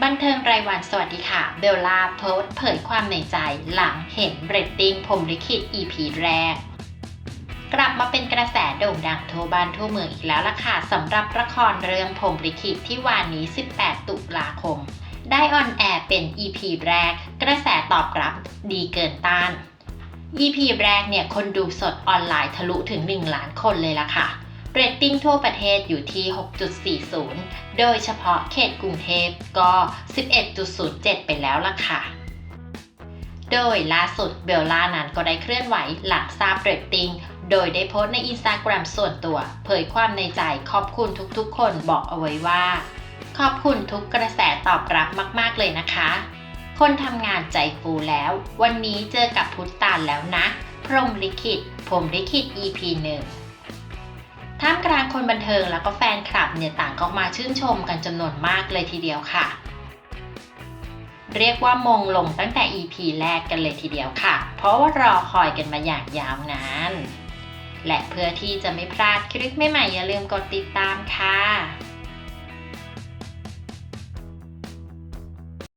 บันเทิงรายวันสวัสดีค่ะ เบลล่าโพสเผยความในใจหลังเห็นเรตติ้งผมลิขิต EP แรก กลับมาเป็นกระแสโด่งดังทั่วบ้านทั่วเมืองอีกแล้วล่ะค่ะสำหรับละครเรื่องผมลิขิตที่วานนี้ 18 ตุลาคม ได้ออนแอร์เป็น EP แรก กระแสตอบรับดีเกินต้าน EP แรกเนี่ยคนดูสดออนไลน์ทะลุถึง 1 ล้านคนเลยล่ะค่ะ เรตติ้งทั่วประเทศอยู่ที่ 6.40 โดยเฉพาะเขตกรุงเทพก็ 11.07 ไปแล้วล่ะค่ะ โดยล่าสุดเบลล่านั้นก็ได้เคลื่อนไหวหลังทราบเรตติ้ง โดยได้โพสต์ในอินสตาแกรมส่วนตัว เผยความในใจขอบคุณทุกๆ คนบอกเอาไว้ว่า ขอบคุณทุกกระแสตอบรับมาก ๆ เลยนะคะ คนทำงานใจฟูแล้ว วันนี้เจอกับพุทธตาลแล้วนะ พรมลิขิต ผมลิขิต EP 1 คนบันเทิงแล้วก็แฟนคลับเนี่ยต่างก็มาชื่นชมกันจำนวนมากเลยทีเดียวค่ะ เรียกว่ามงลงตั้งแต่ EP แรกกันเลยทีเดียวค่ะ เพราะว่ารอคอยกันมาอย่างยาวนานและเพื่อที่จะไม่พลาดคลิปใหม่ๆอย่าลืมกดติดตามค่ะ